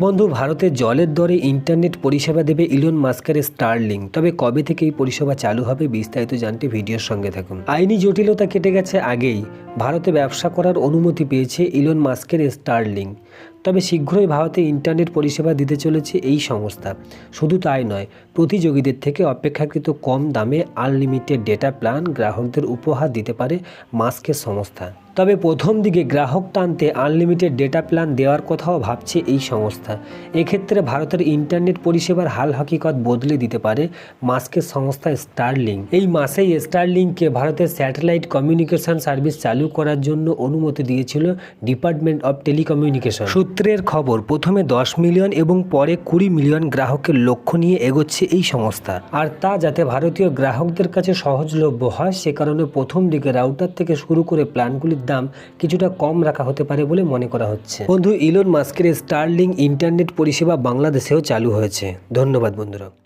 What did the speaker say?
বন্ধু, ভারতে জলের দরে ইন্টারনেট পরিষেবা দেবে ইলন মাস্কের স্টারলিং। তবে কবে থেকে এই পরিষেবা চালু হবে বিস্তারিত জানতে ভিডিওর সঙ্গে থাকুন। আইনি জটিলতা কেটে গেছে আগেই। ভারতে ব্যবসা করার অনুমতি পেয়েছে ইলন মাস্কের স্টারলিং। তবে শীঘ্রই ভারতে ইন্টারনেট পরিষেবা দিতে চলেছে এই সংস্থা। শুধু তাই নয়, প্রতিযোগীদের থেকে অপেক্ষাকৃত কম দামে আনলিমিটেড ডেটা প্ল্যান গ্রাহকদের উপহার দিতে পারে মাস্কের সংস্থা। তবে প্রথম দিকে গ্রাহক টানতে আনলিমিটেড ডেটা প্ল্যান দেওয়ার কথাও ভাবছে এই সংস্থা। এক্ষেত্রে ভারতের ইন্টারনেট পরিষেবার হাল হকিকত বদলে দিতে পারে মাস্কের সংস্থা স্টারলিং এই মাসেই স্টারলিংকে ভারতের স্যাটেলাইট কমিউনিকেশন সার্ভিস চালু করার জন্য অনুমতি দিয়েছিল ডিপার্টমেন্ট অফ টেলিকমিউনিকেশন সূত্রের খবর, প্রথমে দশ মিলিয়ন এবং পরে কুড়ি মিলিয়ন গ্রাহকের লক্ষ্য নিয়ে এগোচ্ছে এই সংস্থা। আর তা যাতে ভারতীয় গ্রাহকদের কাছে সহজলভ্য হয়, সে কারণে প্রথম দিকে রাউটার থেকে শুরু করে প্ল্যানগুলির দাম কিছুটা কম রাখা হতে পারে বলে মনে করা হচ্ছে। বন্ধু, ইলন মাস্কের স্টারলিং ইন্টারনেট পরিষেবা বাংলাদেশেও চালু হয়েছে। ধন্যবাদ, বন্ধুরা।